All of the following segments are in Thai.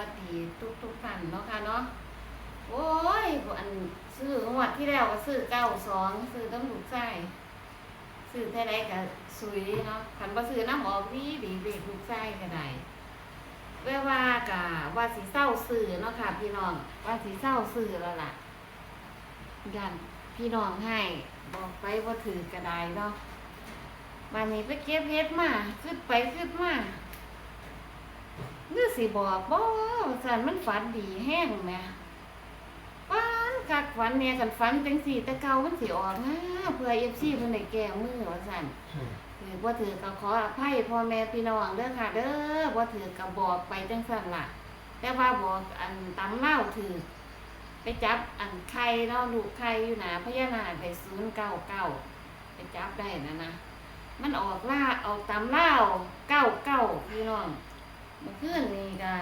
วัสดีทุกทุกท่านเนาะค่ะเนาะโอ้ยอันซื้องวดที่แล้วก็ซื้อเก้าสองซื้อต้องถูกใจซื้อเท่าไรก็สุยเนาะขันบ่ซื้อน้ำออกดีดีเด็กถูกใจก็ได้แว่ว่ากะว่าสีเศร้าซื้อเนาะค่ะ พี่น้องว่าสีเศร้าซื้อแล้วล่ะยันพี่น้องให้บอกไปว่าถือกระไดเนาะวันนี้ไปเก็บเฮ็ดมาขึ้นไปขึ้นมา นี่สิบอกบ่สันมันฝันดีแห้งแหม่ฝันคักฝันเนี่ยกันฝันจังสี่แต่เก่ามันสิออกนะเพื่อ FC เพิ่นได้แก้มือว่าซั่นถือว่าถือก็ขออภัยพ่อแม่พี่น้องเด้อค่ะ เด้อว่าถือก็บอกไปจังสั่นล่ะ แต่ว่าบอกอันตำเล่าถือไปจับอันไข่เนาะลูกไข่อยู่หนาพญานาคไปศูนย์เก้าเก้าไปจับได้นะนะ มันออกล่าออกตำเล่าเก้าเก้าพี่น้อง เมื่อคืนนี้ก็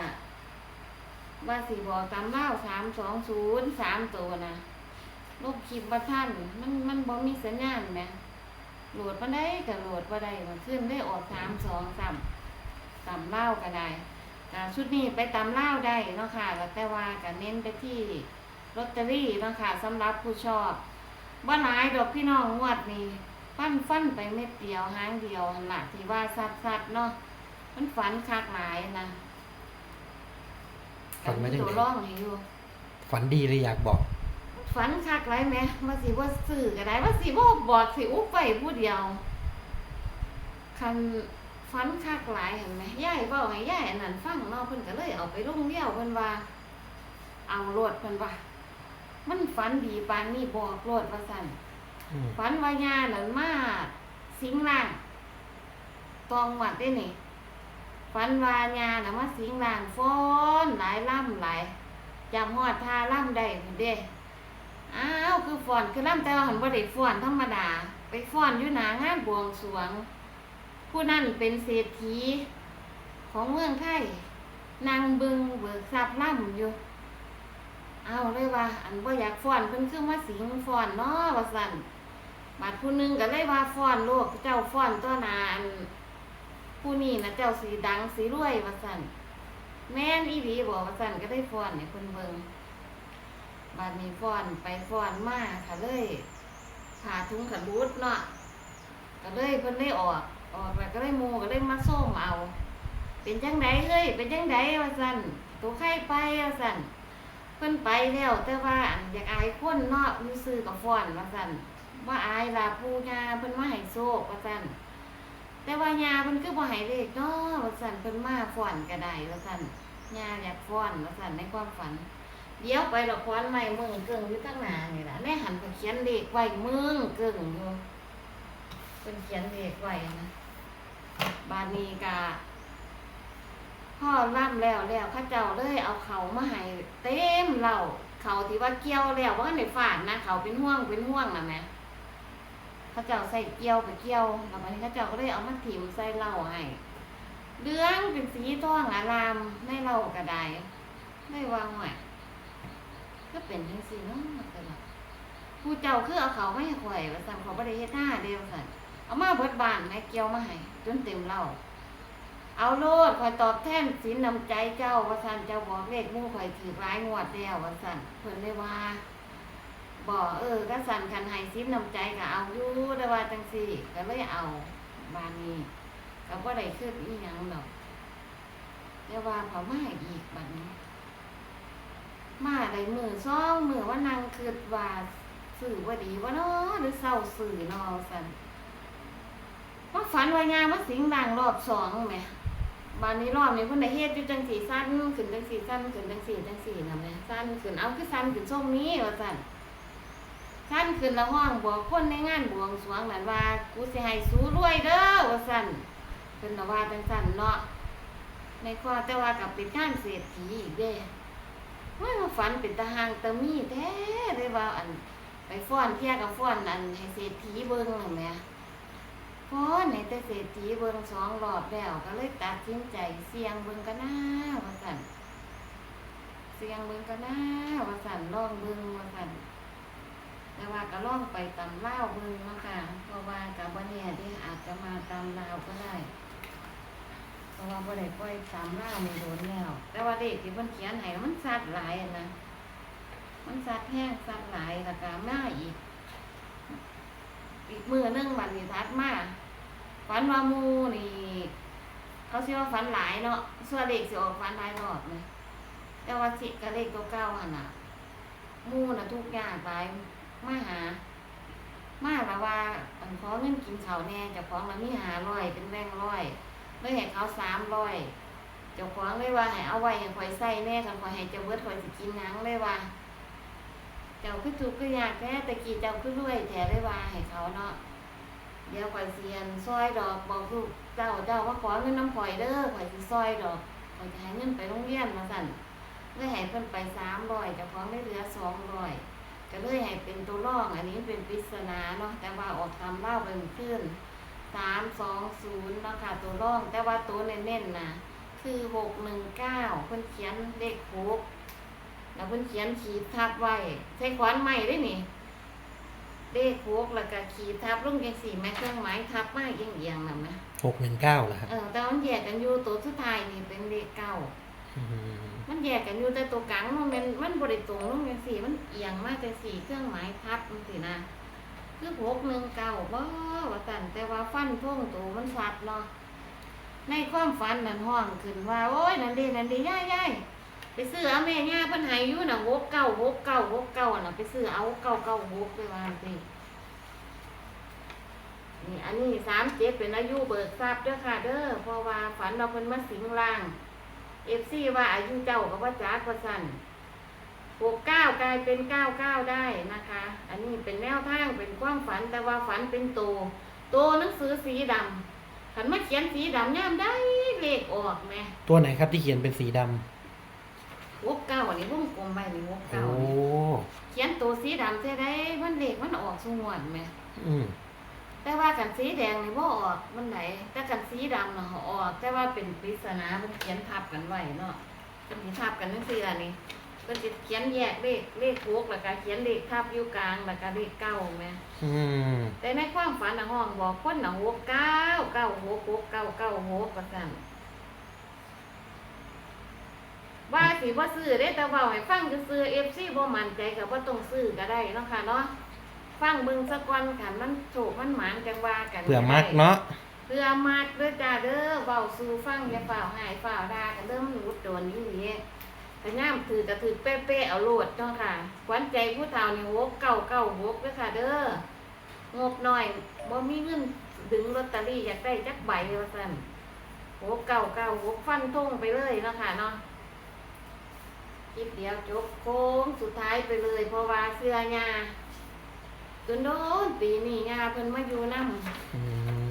ว่าสีบอกตำเล่าสามสองศูนย์สามตัวนะลูกคลิปว่าท่านมันมันบ่มีสัญญาณไหมโหลดมาได้ก็โหลดมาได้มันขึ้นได้ออกสามสองสามตำเล่าก็ได้แต่ชุดนี้ไปตำเล่าได้เนาะค่ะแต่ว่าก็เน้นไปที่ลอตเตอรี่เนาะค่ะสำหรับผู้ชอบว่าหลายดอกพี่น้องงวดนี้ฟันฟันไปเม็ดเดียวหางเดียวหนหลักที่ว่าซัดซัดเนาะ มันฝันคักหลายนะฝันมาจากไหนตัวร่องให้อยู่ฝันดีเลยอยากบอก ฝันคักไรไหมว่าสิว่าสื่อก็ได้ว่าสิว่าบอกสิอุบไปผู้เดียวคันฝันคักหลายเห็นไหมย่ายเว้าให้ย่ายอันนั้นฟังเนาะเพิ่นก็เลยเอาไปลงเดียวเพิ่นว่า เอาโลดเพิ่นว่า มันฝันดีปานนี้บอกโลดว่าซั่นอืมฝันว่าญานั่นมาสิงร่างตองหวัดได้นี่ ฝันว่าญาน่ะมาสิงร่างฟ้อนหลายล่ำหลายจำฮอดทาล่ำได้พุ่นเด้อ้าวคือฟ้อนคือล่ำแต่ว่าหันบ่ได้ฟ้อนธรรมดา ไปฟ้อนอยู่หนางานบวงสวง ผู้นั้นเป็นเศรษฐีของเมืองไทยนางบึงเบิกทรัพย์ล่ำอยู่เอาเลยว่า อันบ่อยากฟ้อนเพิ่นคือมาสิงฟ้อนเนาะว่าซั่นบาดผู้หนึงก็เลยว่าฟ้อนโลกเจ้าฟ้อนตัวนาอัน ผู้นี้นะเจ้าสีดังสีรวยว่าซั่นแม่นอีหลีบอกว่าซั่นก็ได้ฟ้อนให้เพิ่นเบิงบาดนี้ฟ้อนไปฟ้อนมาค่ะเลยขาทุงขันบูดเนาะก็เลยเพิ่นได้ออกออกแล้วก็เลยหมูก็เลยมาส้มเอา เป็นจังไดเฮ้ยเป็นจังไดว่าซั่นตัวไข่ไปว่าซั่นเพิ่นไปแล้วแต่ว่าอยากอายคนเนาะอยู่ซื้อกับฟ้อนว่าซั่นว่าอายล่ะปู่ย่าเพิ่นมาให้โชคว่าซั่น แต่ว่ายาเพิ่นคือบ่ให้เลขเนาะว่าซั่นเพิ่นมาฟ้อนก็ได้ว่าซั่นยาอยากฟ้อนว่าซั่นในความฝัน เดี๋ยวไปละครใหม่มืองเกิงอยู่ตั้งนานนี่แหละแม่หันไปเขียนเลขไว้มืองเกิงอยู่เป็นเขียนเลขไว้นะบานนี้กาพ่อล่ำแล้วแล้วข้าเจ้าเลยเอาเขามาให้เต็มเหล่าเขาที่ว่าเกี่ยวแล้วว่าในฝาดนะเขาเป็นห่วงเป็นห่วงนะแม่ เข้าเจ้าใส่เกี่ยวไปเกี่ยวแล้ววันนี้เข้าเจ้าก็เลยเอามาถิ่มใส่เหล่าให้เรืองเป็นสีทองอารามในเหล่ากระไดได้วางไว้ก็เป็นจังซี่เนาะแต่ละผู้เจ้าคือเอาเขาไม่ข่อยว่าสั่นเขาบ่ได้เฮ็ดหน้าเดียวสั่นเอามาเบิดบ้านแม่เกี่ยวมาให้จนเต็มเหล้าเอาโลดข่อยตอบแทนสินนำใจเจ้าว่าสั่นเจ้าบอกเลขมู่ข่อยถือร้ายงวดแล้วว่าสั่นเพิ่นเลยว่า บอกเออก็สั่นคันให้สินน้ำใจก็เอาอยู่แต่ว่าจังซี่ก็เลยเอาบานนี้ก็บ่ได้คิดอีหยังดอกแต่ว่าเขามาให้อีกบัดนี้ มาได้มือซ่องมือว่านางคือว่าสื่อว่าดีว่าเนาะหรือเศร้าสื่อนาะสันว่าฝันวายางว่าสิงดังรอบสองไหมบานนี้รอบนี้เพิ่นได้เฮ็ดอยู่จังสีสั้นขึ้นจังสีสั้นขึ้นจังสีจังสีนะแม่สั้นขึ้นเอาคือสั้นขึ้นช่วงนี้ว่าสั่น สั้นขึ้นละห้องบอกคนในงานบวงสรวงนั่นว่า กูสิให้สู้รวยเด้อว่าสั่นเพิ่นน่ะว่าจังสั่นเนาะในข้อแต่ว่ากับเป็นการเศรษฐีอีกเด้ว่ามาฝันเป็นตาหางตะมีแท้เลยว่าอันไปฟ้อนเที่ยกับฟ้อนอันให้เศรษฐีเบิ่งนั่นแหละฟ้อนให้แต่เศรษฐีเบิ่งสองรอบแล้วก็เลยตัดสินใจเสี่ยงเบิ่งกันหนะว่าสั่นเสี่ยงเบิ่งกันหนะว่าสั่นลองเบิ่งว่าสั่น แต่ว่าก็ล่องไปตำเล่าวเบิ่งเนาะค่ะเพราะว่ากับวันนี้ที่อาจจะมาตำลาวก็ได้ราะว่าบ่ได้ปล่อยตามล่ามันโดนแล้ว แต่ว่าเด็กที่เพิ่นเขียนให้มันสัดหลายอะนะมันสัดแห้งสัดหลายแล้วก็มาอีก อีกมือนึงวันนี้ทัดมาฝันว่ามูนี่เขาสิว่าฝันหลายเนาะส่วนเด็กสิออกฝันหลายรอบเลยแต่ว่าสิกับเลขตัวเก้าหันน่ะ มูน่ะทุกอย่างตาย มาหา มาแล้วว่าอันขอเงินกินเขาแน่เจ้าของมันมีหาร้อยเป็นแบงร้อยเลยให้เขาสามร้อยเจ้าของเลยว่าให้เอาไว้ให้ข่อยใส่แน่กันข่อยให้เจ้าเบิดข่อยสิกินหยังเลยว่าเจ้าคือทุกข์คือยากแท้แต่กี้เจ้าคือรวยแท้เลยว่าให้เขาเนาะเดี๋ยวข่อยเสียนซอยดอกบอกลูกเจ้าเจ้าว่าขอเงินน้ำข่อยเด้อข่อยสิซอยดอกข่อยจะให้เงินไปโรงเรียนมาสั่นเลยให้เพิ่นไปสามร้อยเจ้าของได้เหลือสองร้อย ก็เลยให้เป็นตัวร่อง อันนี้เป็นปริศนาเนาะแต่ว่าออกคำเล่าเป็นขึ้นสามสองศูนย์เนาะค่ะตัวร่อง แต่ว่าตัวเน้นๆนะคือหกหนึ่งเก้าเพิ่นเขียนเลขหกแล้วเพิ่นเขียนขีดทับไว้ใช้ขวานใหม่ได้นี่เลขหกแล้วก็ขีดทับลงยังสี่แม่เครื่องหมายทับมาเอียงๆน่ะนะหกหนึ่งเก้าเหรอครับเออแต่มันแยกกันอยู่ตัวสุดท้ายนี่เป็นเลขเก้าอื มันแยกกันอยู่แต่ตัวกลางมันเป็นมันบริตรงลงจังสี่ มันเอียงมากจังสี่เครื่องหมายทับมันสินะคือหกหนึ่งเก้าบ่ว่าสั่นแต่ว่าฟันท่งตัวมันสัดเนาะในความฝันนั่นห้องขึ้นว่า โอ้ยนั่นดีนั่นดีย่ายย่ายไปซื้อเอาแม่ย่าเพิ่นให้อยู่น่ะหกเก้าหกเก้าหกเก้าน่ะ ไปซื้อเอาเก้าเก้าหกไปว่าสินี่อันนี้สามเจ็ดเป็นอายุเบิกทรัพย์เด้อค่ะเด้อเพราะว่าฝันเราเพิ่นมาสิงร่าง เอฟซีว่าอายุเจ้ากับว่าจ้ากว่าสันหกเก้ากลายเป็นเก้าเก้าได้นะคะ อันนี้เป็นแนวทางเป็นความฝันแต่ว่าฝันเป็นโตโตหนังสือสีดำขันมาเขียนสีดำย่ามได้เลขออกไหมตัวไหนครับที่เขียนเป็นสีดหกเก้าอันนี้วงกลมไปนี่หกำเก้าโอ้นี่เขียนตัวสีดำจะได้มันเลขมันออกสงวนไหม อืม แต่ว่ากันสีแดงนี่บ่ออกมันไหนแต่กันสีดำน่ะเขาออกแต่ว่าเป็นปริศนามันเขียนทับกันไว้เนาะเป็นสิทับกันทั้งสี่อันนี้เพิ่นสิเขียนแยกเลขเลขหกแล้วก็เขียนเลขทับอยู่กลางแล้วก็เลขเก้าแม่อืมแต่ในความฝันน่ะห้องบอกคนน่ะหกเก้าเก้าหกหกเก้าเก้าหกว่าซั่นว่าสิบ่ซื้อเด้แต่เว้าให้ฟังซื่อๆ FC บ่มั่นใจก็บ่ต้องซื้อก็ได้เนาะค่ะเนาะ ฟังเบิ่งซะก่อนคันมันโชคมันหมานจังว่ากันเผื่อมักได้เนาะเพื่อมากเด้อจ้าเด้อเบาสู่ฟังอย่าฝ่าวหายฝ่าวดากันเริ่มรุดโดนอยู่นี่แต่ย่ามถือจะถือเป๊ะๆเอาโลดเจ้าค่ะขวัญใจผู้เฒ่านี่วกเก่าเก่าวกเด้อค่ะ เด้องบหน่อยบ่มีเงินดึงลอตเตอรี่อยากได้จักใบว่าซั่นวกเก่าเก่าวกฟันทงไปเลยเนาะค่ะเนาะคลิปเดียวจบโค้งสุดท้ายไปเลย เพราะว่าเสื้อยา จนโดนปีนี้ยาเพิ่นมาอยู่นำอื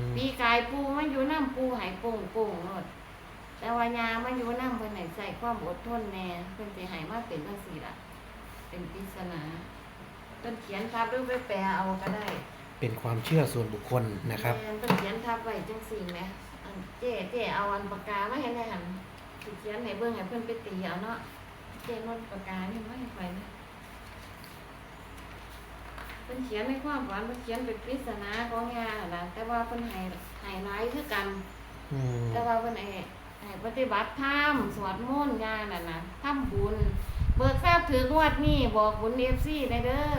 มปีกายปูมาอยู่น้ำปูใหายโป่งโป่งหมดแต่ว่ายามาอยู่น้ำเพิ่นให้ใส่ความอดทนแน่เพิ่นสิให้มาเป็นจังซี่ล่ะ เป็นปริศนาเพิ่นเขียนทับหรือไปแปลเอาก็ได้ เป็นความเชื่อส่วนบุคคลนะครับ แม่เพิ่นเขียนทับไว้จังซี่แหมอันเจ๊เจ๊เอาอันปากกามาให้แน่หั่นสิเขียนให้เบิ่งให้เพิ่นไปตีเอาเนาะ เจ๊นวดปากกานี่มาให้ไปนะ เพิ่นเขียนในความฝันเพิ่นเขียนเป็นปริศนาของยาล่ะแต่ว่าเพิ่นให้ให้หลายคือกัน อืมแต่ว่าเพิ่นให้ให้ปฏิบัติธรรมสวดมนต์งานน่ะนะทำบุญ เบิกทราบถืองวดนี้บอกบุญ FC ได้เด้อ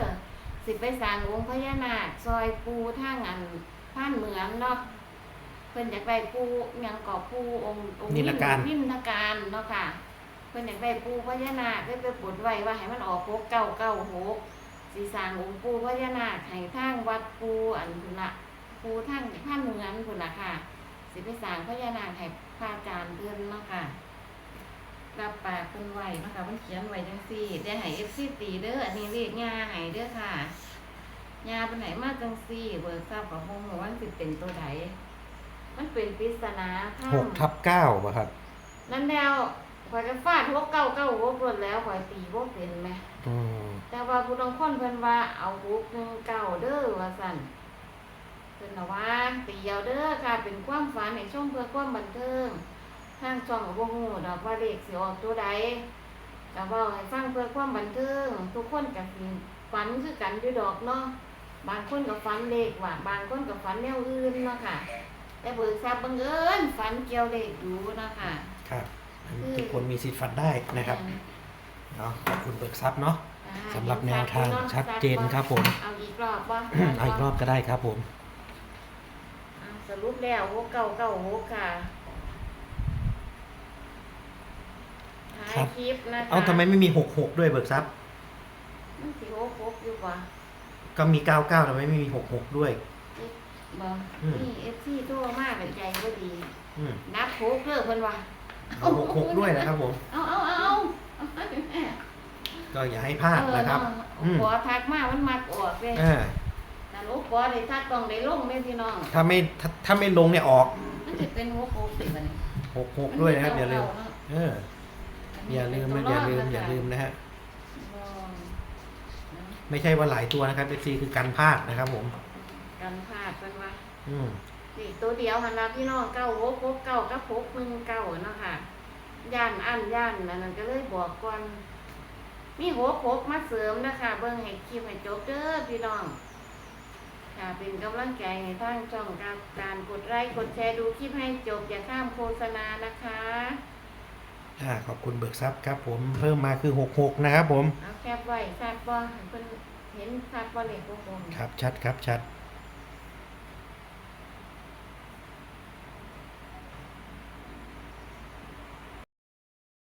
สิไปสร้างองค์พญานาคซอยปูทางอันผ่านเหมืองเนาะเพิ่นอยากได้ปูหยังก่อปูองค์องค์นิลการ นิลการเนาะค่ะ เพิ่นอยากได้ปูพญานาคได้ไปปลดไว้ว่าให้มันออก6 9 9 6 สิสร้างองค์ปูพญานาคให้ทางวัดปูอันพุ่นละปูทางผ่านเหมืองพุ่นล่ะค่ะ สิไปสร้างพญานาคให้พระอาจารย์เพิ่นเนาะค่ะรับปากเพิ่นไว้เนาะค่ะเพิ่นเขียนไว้จังซี่ได้ให้ FC ตีเด้ออันนี้เรียกย่าให้เด้อค่ะย่าเพิ่นให้มาจังซี่เบิกทราบกับบ่ฮู้ว่ามันสิเป็นตัวใดมันเป็นปริศนาถ้หกทับเก้าป่ะครับ นั่นแล้วข่อยก็ฟาด6 9 9 6รวดแล้วข่อยตีบ่เป็นแหม อืมแต่ว่าผู้ลางคนเพิ่นว่าเอา6 1 9เด้อว่าซั่นเพิ่นน่ะว่าตีเอาเด้อค่ะเป็นความฝันให้ชมเพื่อความบันเทิงทางช่องก็บ่ฮู้ดอกว่าเลขสิออกตัวใดก็เว้าให้ฟังเพื่อความบันเทิงทุกคนก็สิฝันคือกันอยู่ดอกเนาะบางคนก็ฝันเลขว่าบางคนก็ฝันแนวอื่นเนาะค่ะ แต่เบิกทรัพย์บังเอิญฝันเกี่ยวเด็กอยู่นะคะครับคือทุกคนมีสิทธิ์ฝันได้นะครับ เนาะขอบคุณเบิกทรัพย์เนาะอ่าสำหรับแนวทางชัดเจนครับผม เอาอีกรอบบ่เอาอีกรอบก็ได้ครับผมอ่าสรุปแล้วหกเก้าเก้าหกค่ะท้ายคลิปนะคะเอาทำไมไม่มีหกหกด้วยเบิกทรัพย์ มันสิหกหกอยู่บ่ก็มีเก้าเก้าทำไมไม่มีหกหกด้วยบ่อืม นี่เอฟซีโทรมาเป็นใจบ่ดี อืมนับหกเด้อเพิ่นว่า เอาหกหกด้วยนะครับผม เอาเอาเอาเอาเอา ก็อย่าให้พลาดนะครับเออือมขอทักมามันมักออกเลยอ่าแต่ลูกขอได้ทักต้องได้ลงเด้อพี่น้อง ถ้าไม่ถ้าถ้าไม่ลงเนี่ยออกมันจะเป็นหกหกสิบัดนี้หกหกด้วยนะครับ อย่าลืมเนะเออ อย่าลืมนะอย่าลืมอย่าลืมนะฮะบ่นะไม่ใช่ว่าหลายตัวนะครับเอฟซีคือการพลาดนะครับ ผมกันพลาดเพิ่นว่าอืมนี่ตัวเดียวหันละพี่น้องเก้าหกหกเก้ากับหกมึงเก้าเนาะค่ะ ย่านอันย่านอันนั้นก็เลยบอกก่อน มีหกหกมาเสริมนะคะ เบิ่งให้คลิปให้จบเด้อพี่น้อง ค่ะเป็นกำลังใจให้ทางช่องการการกดไลค์กดแชร์ดูคลิปให้จบอย่าข้ามโฆษณานะคะอ่าขอบคุณเบิกทรัพย์ครับผมเพิ่มมาคือหกหกนะครับผมเอาแคปไว้ชัดบ่ให้เพิ่นเห็นชัดบ่เลขหกหกครับชัดครับชัดอ